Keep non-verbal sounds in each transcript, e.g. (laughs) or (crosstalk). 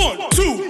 One, two,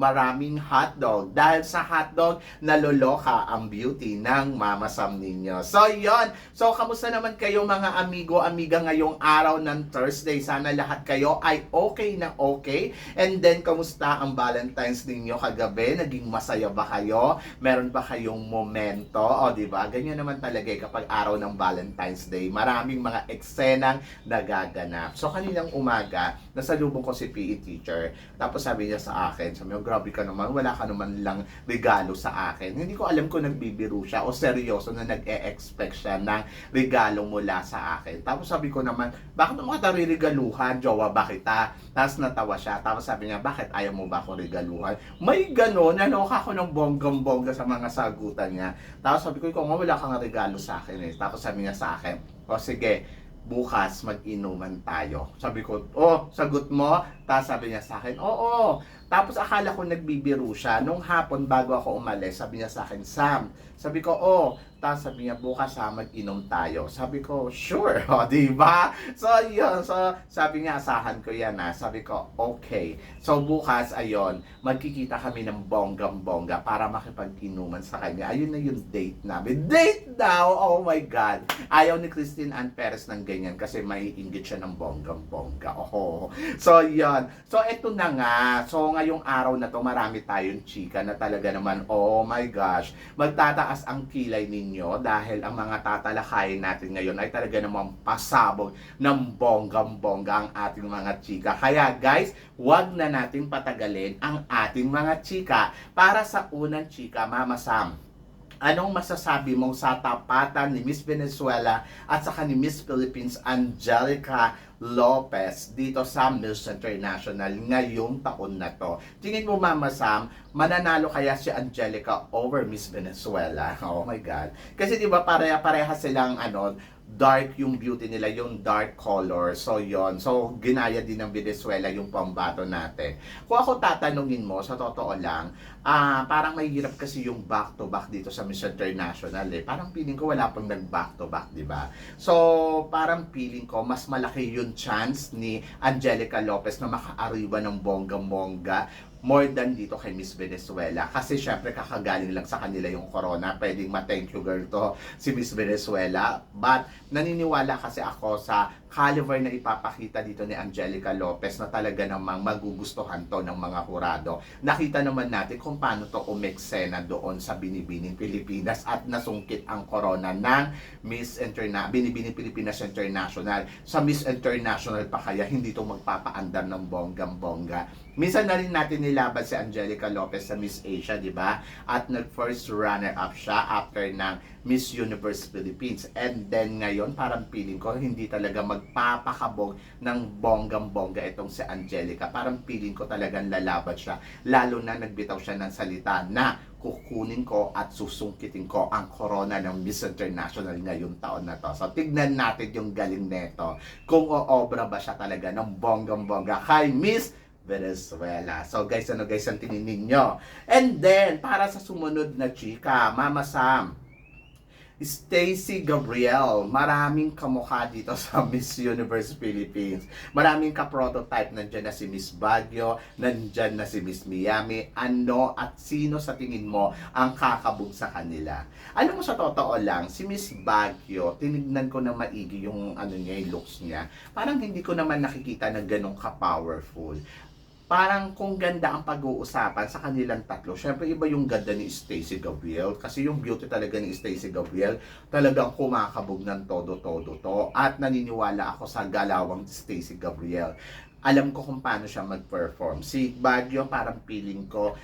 maraming hotdog. Dahil sa hotdog, naloloka ang beauty ng Mama Sam ninyo. So, yon. So, kamusta naman kayo mga amigo, amiga ngayong araw ng Thursday? Sana lahat kayo ay okay na okay. And then, kamusta ang Valentine's ninyo kagabi? Naging masaya ba kayo? Meron ba kayong momento? O, di ba? Ganyan naman talaga eh, kapag araw ng Valentine's Day. Maraming mga eksenang nagaganap. So, kaninang umaga, nasalubong ko si PE teacher. Tapos sabi niya sa akin, sabi niya, grabe ka naman, wala ka naman lang regalo sa akin. Hindi ko alam kung nagbibiro siya o seryoso na nag-e-expect siya ng regalo mula sa akin. Tapos sabi ko naman, bakit mo kita ririgaluhan? Jowa ba kita? Tapos natawa siya. Tapos sabi niya, bakit ayaw mo ba akong regaluhan? May gano'n, nanoka ako ng bonggang-bongga sa mga sagutan niya. Tapos sabi ko, ikaw wala kang regalo sa akin eh. Tapos sabi niya sa akin, o sige, bukas mag-inuman tayo. Sabi ko, oh, sagot mo? Tapos sabi niya sa akin, oo. Tapos akala ko nagbibiro siya. Nung hapon bago ako umalis, sabi niya sa akin, Sam, sabi ko, oh. Tapos sabi niya, bukas ha, mag-inom tayo. Sabi ko, sure. (laughs) O, di ba? So, yun. So, sabi niya, asahan ko yan ha. Sabi ko, okay. So, bukas, ayon, magkikita kami ng bonggang-bongga para makipag-inuman sa kanya. Ayun na yung date namin. Date daw! Oh my God! Ayaw ni Christine Ann Perez ng ganyan kasi may inggit siya ng bonggang-bongga. Oh. So, yun. So, eto na nga. So, ngayong araw na to, marami tayong chika na talaga naman, oh my gosh, magtataas ang kilay ninyo dahil ang mga tatalakayin natin ngayon ay talaga namang pasabog ng bonggang-bongga ang ating mga chika. Kaya guys, wag na natin patagalin ang ating mga chika para sa unang chika, Mama Sam. Anong masasabi mo sa tapatan ni Miss Venezuela at saka ni Miss Philippines Angelica Lopez dito sa Miss International ngayong taon na to? Tingin mo Mama Sam, mananalo kaya si Angelica over Miss Venezuela? (laughs) Oh my God. Kasi di ba pareha-pareha silang ano, dark yung beauty nila, yung dark color. So, yon So, ginaya din ng Venezuela yung pambato natin. Kung ako tatanungin mo, sa totoo lang, ah parang mahirap kasi yung back-to-back dito sa Miss International eh. Parang feeling ko wala pang nag-back-to-back, di ba? So, parang feeling ko, mas malaki chance ni Angelica Lopez na makaariwa ng bongga-bongga more than dito kay Miss Venezuela. Kasi syempre kakagaling lang sa kanila yung corona. Pwedeng ma-thank you girl to si Miss Venezuela. But naniniwala kasi ako sa caliber na ipapakita dito ni Angelica Lopez na talaga namang magugustuhan to ng mga hurado. Nakita naman natin kung paano to umeksena doon sa Binibining Pilipinas at nasungkit ang corona ng Miss Interna Binibining Pilipinas International. Sa Miss International pa kaya hindi to magpapaandar ng bonggang-bongga. Minsan na rin natin nilaban si Angelica Lopez sa Miss Asia, di ba? At nag-first runner-up siya after ng Miss Universe Philippines. And then ngayon, parang feeling ko, hindi talaga magpapakabog ng bonggang-bongga itong si Angelica. Parang feeling ko talagang lalaban siya. Lalo na nagbitaw siya ng salita na kukunin ko at susungkitin ko ang corona ng Miss International ngayong taon na to. So, tignan natin yung galing neto. Kung oobra ba siya talaga ng bonggang-bongga kay Miss Venezuela. So guys, ano guys ang tininin nyo? And then, para sa sumunod na chika, Mama Sam, Stacy Gabriel, maraming kamukha dito sa (laughs) Miss Universe Philippines. Maraming ka-prototype. Nandyan na si Miss Baguio, nandyan na si Miss Miami. Ano at sino sa tingin mo ang kakabog sa kanila? Alam mo sa totoo lang, si Miss Baguio, tinignan ko na maigi yung ano niya, yung looks niya. Parang hindi ko naman nakikita na ganun ka-powerful parang kung ganda ang pag-uusapan sa kanilang tatlo, syempre iba yung ganda ni Stacey Gabriel kasi yung beauty talaga ni Stacey Gabriel talagang kumakabog ng todo-todo to at naniniwala ako sa galawang Stacey Gabriel. alam ko kung paano siya mag-perform. Si Baguio parang feeling ko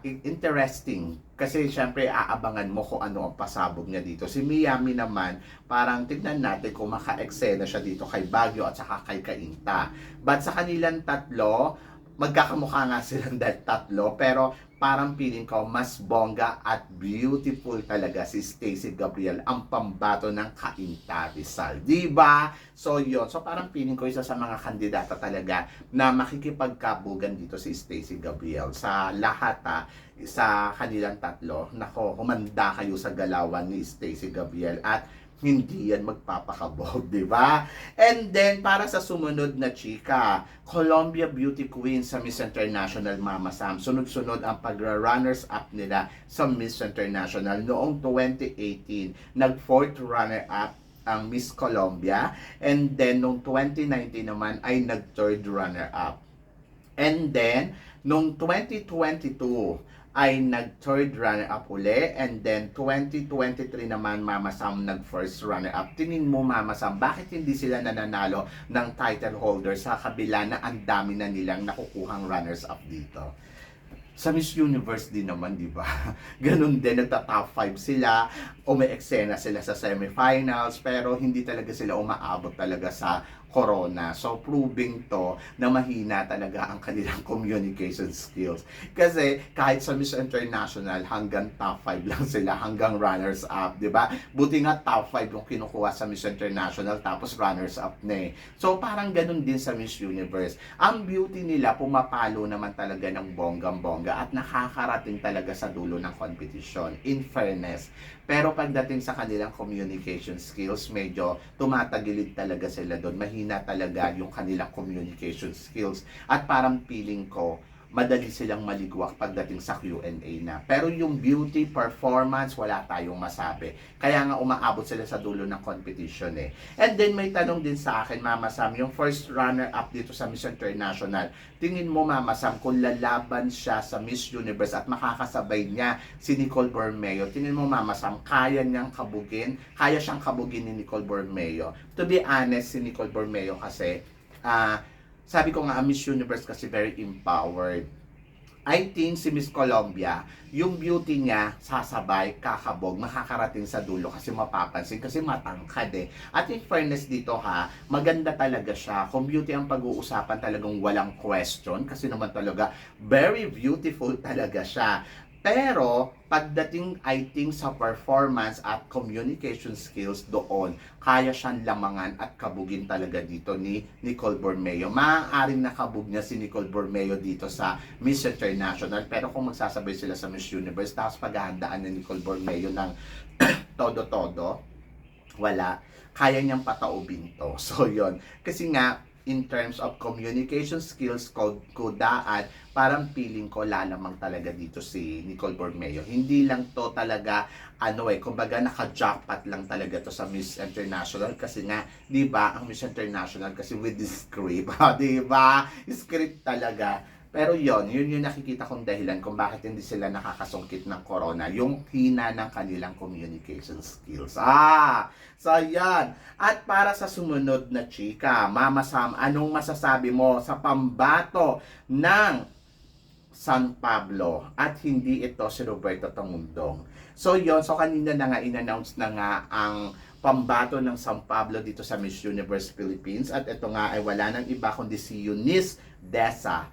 i- interesting kasi syempre aabangan mo kung ano ang pasabog niya dito. Si Miami naman, parang tignan natin kung maka-eksena siya dito kay Baguio at saka kay Kainta. But sa kanilang tatlo, magkakamukha nga silang (laughs) dahil tatlo, pero parang feeling ko mas bongga at beautiful talaga si Stacey Gabriel ang pambato ng Kainta Rizal. Di ba? So yun. So parang feeling ko isa sa mga kandidata talaga na makikipagkabugan dito si Stacey Gabriel sa lahat ha, sa kanilang tatlo. Nako, humanda kayo sa galawan ni Stacey Gabriel at hindi yan magpapakabog, di ba? And then, para sa sumunod na chika, Columbia Beauty Queen sa Miss International Mama Sam. Sunod-sunod ang pagra-runners up nila sa Miss International noong 2018. Nag-fourth runner-up ang Miss Colombia. And then, noong 2019 naman ay nag-third runner-up. And then, noong 2022, ay nag-third runner-up uli. And then, 2023 naman, Mama Sam nag-first runner-up. Tingin mo, Mama Sam, bakit hindi sila nananalo ng title holder sa kabila na ang dami na nilang nakukuhang runners-up dito? Sa Miss Universe din naman, di ba? (laughs) Ganun din, nagta-top 5 sila, umi-eksena sila sa semifinals, pero hindi talaga sila umaabot talaga sa corona. So, proving to na mahina talaga ang kanilang (laughs) communication skills. Kasi, kahit sa Miss International, hanggang top 5 lang sila, hanggang runners-up, di ba? Buti nga top 5 yung kinukuha sa Miss International, tapos runners-up na eh. So, parang ganun din sa Miss Universe. Ang beauty nila, pumapalo naman talaga ng bonggang-bongga at nakakarating talaga sa dulo ng competition. In fairness. Pero pagdating sa kanilang communication skills, medyo tumatagilid talaga sila doon. Mahina talaga yung kanilang communication skills. At parang feeling ko, madali silang maligwak pagdating sa Q&A na. Pero yung beauty performance, wala tayong masabi. Kaya nga umaabot sila sa dulo ng competition eh. And then may tanong din sa akin, Mama Sam, yung first runner-up dito sa Miss International, tingin mo Mama Sam, kung lalaban siya sa Miss Universe at makakasabay niya si Nicole Bormeo, tingin mo Mama Sam, kaya niyang kabugin? Kaya siyang kabugin ni Nicole Bormeo? To be honest, si Nicole Bormeo kasi, ah, sabi ko nga, Miss Universe kasi very empowered. I think si Miss Colombia, yung beauty niya, sasabay, kakabog, makakarating sa dulo kasi mapapansin, kasi matangkad eh. At in fairness dito ha, maganda talaga siya. Kung beauty ang pag-uusapan talagang walang question, kasi naman talaga, very beautiful talaga siya. Pero, pagdating, I think, sa performance at communication skills doon, kaya siyang lamangan at kabugin talaga dito ni Nicole Bormeo. Maaaring nakabug niya si Nicole Bormeo dito sa Miss International. Pero kung magsasabay sila sa Miss Universe, tapos paghahandaan ni Nicole Bormeo ng (coughs) todo-todo, wala. Kaya niyang pataubin to. (laughs) So, yon Kasi nga, in terms of communication skills, code, kudaan, parang feeling ko lalamang talaga dito si Nicole Bormeo. Hindi lang to talaga, ano eh, kumbaga naka-jackpot lang talaga to sa Miss International kasi nga, di ba, ang Miss International kasi with the script, (laughs) di ba? Script talaga. Pero yon yun yung nakikita kong dahilan kung bakit hindi sila nakakasungkit ng corona. Yung hina ng kanilang communication skills. Ah! So, yan. At para sa sumunod na chika, Mama Sam, anong masasabi mo sa pambato ng San Pablo at hindi ito si Roberto Tamundong. So yon so kanina na nga in-announce na nga ang pambato ng San Pablo dito sa Miss Universe Philippines at ito nga ay wala nang iba kundi si Eunice Desa.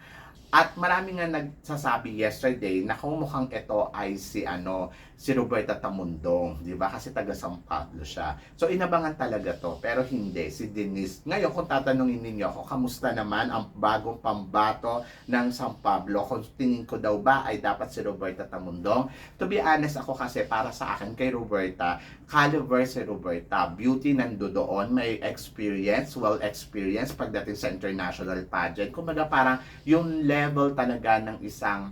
At marami nga nagsasabi yesterday na kung mukhang ito ay si ano si Roberta Tamundong, di ba? Kasi taga San Pablo siya. So inabangan talaga to, pero hindi si Denise. Ngayon kung tatanungin ninyo ako, kamusta naman ang bagong pambato ng San Pablo? Kung tingin ko daw ba ay dapat si Roberta Tamundong? To be honest ako kasi para sa akin kay Roberta, caliber si Roberta. Beauty nando doon, may experience, well experience pagdating sa international pageant. Kumbaga parang yung level talaga ng isang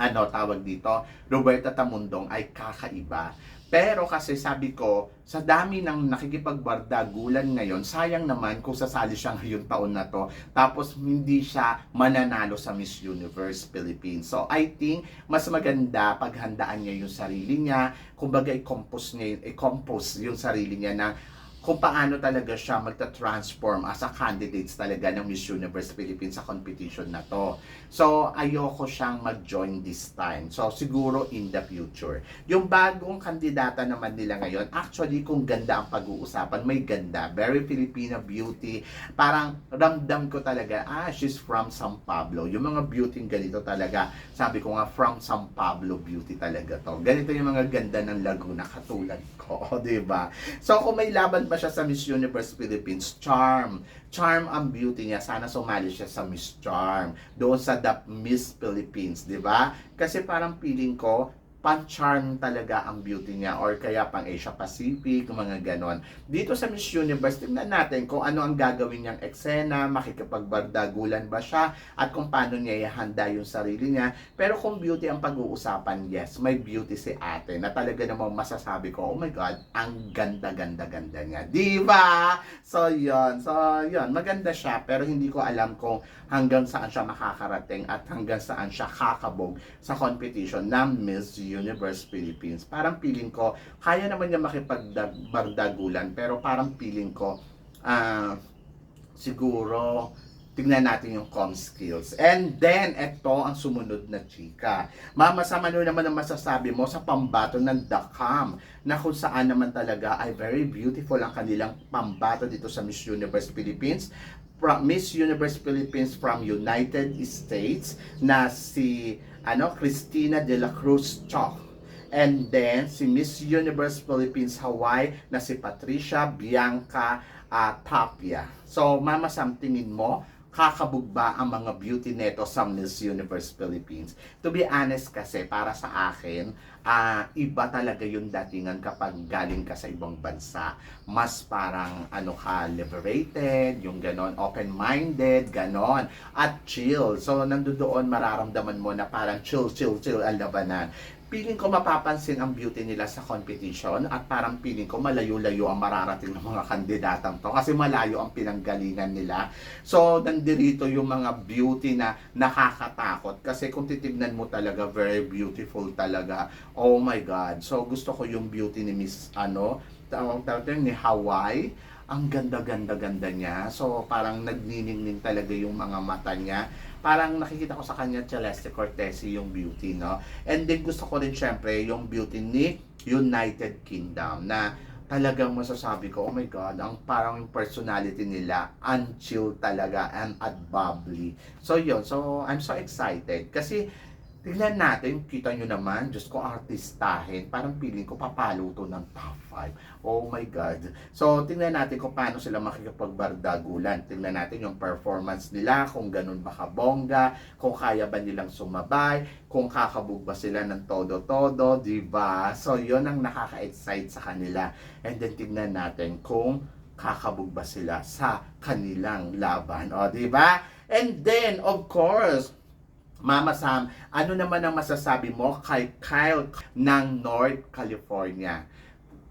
ano tawag dito, Roberta Tamundong ay kakaiba. Pero kasi sabi ko, sa dami ng nakikipagbardagulan ngayon, sayang naman kung sasali siya ngayong taon na to, tapos hindi siya mananalo sa Miss Universe Philippines. So I think, mas maganda paghandaan niya yung sarili niya, kumbaga i-compose niya, i-compose yung sarili niya na kung paano talaga siya magta-transform as a candidates talaga ng Miss Universe Philippines sa competition na to. So, ayoko siyang mag-join this time. So, siguro in the future. Yung bagong kandidata naman nila ngayon, actually, kung ganda ang pag-uusapan, may ganda. Very Filipino beauty. Parang ramdam ko talaga, ah, she's from San Pablo. Yung mga beauty ganito talaga, sabi ko nga, from San Pablo beauty talaga to. Ganito yung mga ganda ng Laguna katulad ko, (laughs) ba? So, kung may laban ba siya sa Miss Universe Philippines, charm. Charm ang beauty niya. Sana sumali siya sa Miss Charm. Doon sa The Miss Philippines, di ba? Kasi parang feeling ko, pan-charm talaga ang beauty niya or kaya pang Asia Pacific, mga ganon. Dito sa Miss Universe, tingnan natin kung ano ang gagawin niyang eksena, makikipagbardagulan ba siya, at kung paano niya ihanda yung sarili niya. Pero kung beauty ang pag-uusapan, yes, may beauty si ate na talaga namang masasabi ko, oh my God, ang ganda-ganda-ganda niya. Di ba? So, yon So, yon Maganda siya, pero hindi ko alam kung hanggang saan siya makakarating at hanggang saan siya kakabog sa competition ng Miss Philippines. Parang feeling ko, kaya naman niya makipagbardagulan, pero parang feeling ko, ah, siguro, tignan natin yung com skills. And then, ito ang sumunod na chika. Mama, sa ano naman ang masasabi mo sa pambato ng Cam na kung saan naman talaga ay very beautiful ang kanilang pambato dito sa Miss Universe Philippines from Miss Universe Philippines from United States na si ano Christina de la Cruz Choc. And then si Miss Universe Philippines Hawaii na si Patricia Bianca ah, Tapia. So mama somethingin mo kakabog ba ang mga beauty neto sa Miss Universe Philippines? To be honest kasi, para sa akin, ah iba talaga yung datingan kapag galing ka sa ibang bansa. Mas parang ano ka, liberated, yung ganon, open-minded, ganon, at chill. So, nandoon mararamdaman mo na parang chill, chill, chill ang labanan feeling ko mapapansin ang beauty nila sa competition at parang feeling ko malayo-layo ang mararating ng mga kandidatang to kasi malayo ang pinanggalingan nila. So, nandirito yung mga beauty na nakakatakot kasi kung titignan mo talaga, very beautiful talaga. Oh my God. So, gusto ko yung beauty ni Miss, ano, tawag tawag ni Hawaii. Ang ganda-ganda-ganda niya. So, parang nagniningning talaga yung mga mata niya parang nakikita ko sa kanya Celeste Cortesi yung beauty, no? And then gusto ko rin syempre yung beauty ni United Kingdom na talagang masasabi ko, oh my God, ang parang yung personality nila, unchill talaga and at bubbly. So yun, so I'm so excited kasi Tignan natin, kita nyo naman, Diyos ko, artistahin. Parang feeling ko, papalo to ng top 5. Oh my God. So, tingnan natin kung paano sila makikipagbardagulan. Tingnan natin yung performance nila, kung ganun ba kabongga, kung kaya ba nilang sumabay, kung kakabog ba sila ng todo-todo, di ba? So, yon ang nakaka-excite sa kanila. And then, tingnan natin kung kakabog ba sila sa kanilang laban. O, di ba? And then, of course, Mama Sam, ano naman ang masasabi mo kay Kyle ng North California?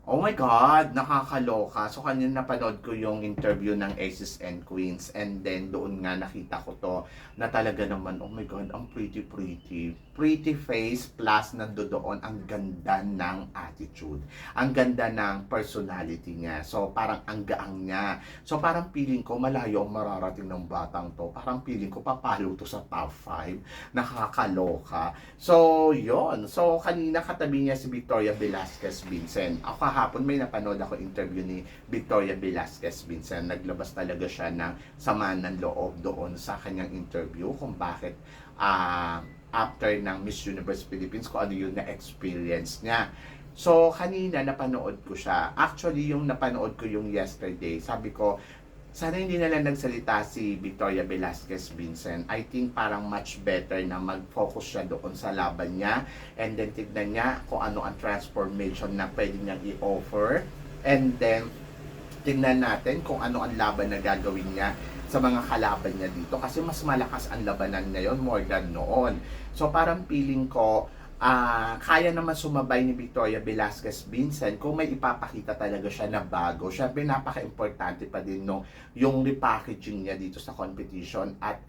Oh my God, nakakaloka. So, kanina napanood ko yung interview ng Aces and Queens and then doon nga nakita ko to na talaga naman, oh my God, ang pretty pretty. Pretty face plus nandoon ang ganda ng attitude. Ang ganda ng personality niya. So, parang ang gaang niya. So, parang feeling ko malayo ang mararating ng batang to. Parang feeling ko papalo to sa top 5. Nakakaloka. So, yon So, kanina katabi niya si Victoria Velasquez Vincent. Ako kahapon may napanood ako interview ni Victoria Velasquez Vincent. Naglabas talaga siya ng sama ng loob doon sa kanyang interview kung bakit ah after ng Miss Universe Philippines kung ano yung na-experience niya. So, kanina napanood ko siya. Actually, yung napanood ko yung yesterday, sabi ko, sana hindi na lang nagsalita si Victoria Velasquez Vincent. I think parang much better na mag-focus siya doon sa laban niya and then tignan niya kung ano ang transformation na pwede niyang i-offer and then tignan natin kung ano ang laban na gagawin niya sa mga kalaban niya dito kasi mas malakas ang labanan ngayon more than noon. So parang feeling ko ah kaya naman sumabay ni Victoria Velasquez Vincent kung may ipapakita talaga siya na bago. Syempre napaka-importante pa din no yung repackaging niya dito sa competition at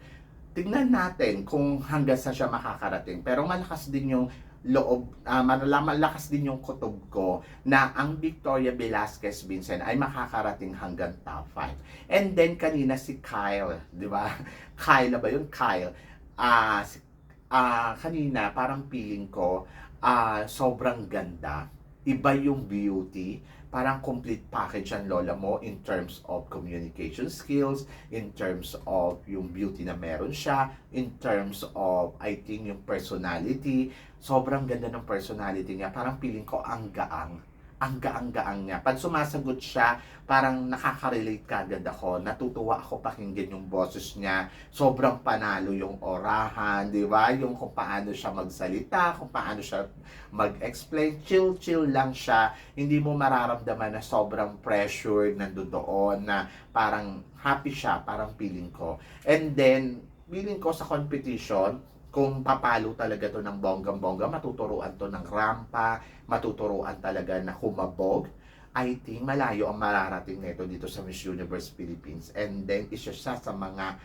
tignan natin kung hanggang sa siya makakarating. Pero malakas din yung loob, uh, malakas din yung kutob ko na ang Victoria Velasquez Vincent ay makakarating hanggang top 5. And then kanina si Kyle, di ba? (laughs) Kyle ba yun? Kyle. Ah, si- ah, kanina parang feeling ko ah, sobrang ganda. Iba yung beauty. Parang complete package ang lola mo in terms of communication skills, in terms of yung beauty na meron siya, in terms of, I think, yung personality. Sobrang ganda ng personality niya. Parang feeling ko ang gaang. Ang gaang-gaang niya. Pag sumasagot siya, parang nakaka-relate ka agad ako. Natutuwa ako pakinggan yung boses niya. Sobrang panalo yung orahan, di ba? Yung kung paano siya magsalita, kung paano siya mag-explain. Chill-chill lang siya. Hindi mo mararamdaman na sobrang pressure nandoon na parang happy siya, parang feeling ko. And then, feeling ko sa competition, kung papalo talaga to ng bonggang-bongga, matuturuan to ng rampa, matuturuan talaga na humabog. I think malayo ang mararating nito dito sa Miss Universe Philippines. And then, isa siya sa mga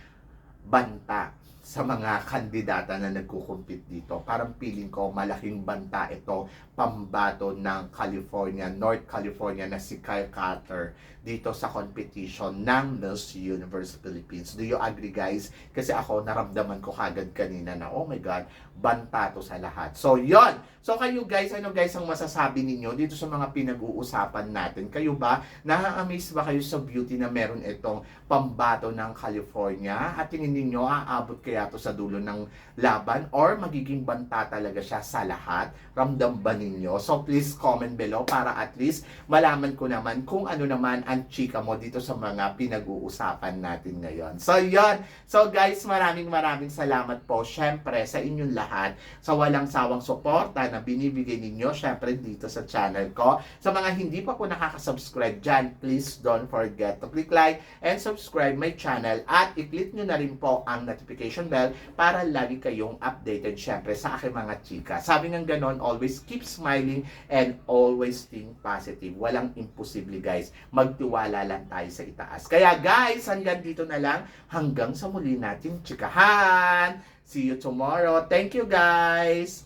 banta sa mga kandidata na nagkukumpit dito. Parang feeling ko malaking banta ito pambato ng California, North California na si Kyle Carter dito sa competition ng Miss Universe Philippines. Do you agree guys? Kasi ako naramdaman ko kagad kanina na oh my god, banta to sa lahat. So yon. So kayo guys, ano guys ang masasabi ninyo dito sa mga pinag-uusapan natin? Kayo ba, na-amaze ba kayo sa beauty na meron itong pambato ng California? At tingin ninyo, aabot kaya to sa dulo ng laban? Or magiging banta talaga siya sa lahat? Ramdam ba ninyo? So please comment below para at least malaman ko naman kung ano naman ang chika mo dito sa mga pinag-uusapan natin ngayon. So yon. So guys, maraming maraming salamat po syempre sa inyong lahat sa walang sawang suporta na binibigay ninyo syempre dito sa channel ko. Sa mga hindi pa po nakaka-subscribe dyan, please don't forget to click like and subscribe my channel at i-click nyo na rin po ang notification notification bell para lagi kayong updated syempre sa aking mga chika. Sabi ng ganon, always keep smiling and always think positive. Walang imposible guys. Magtiwala lang tayo sa itaas. Kaya guys, hanggang dito na lang. Hanggang sa muli natin chikahan. See you tomorrow. Thank you guys.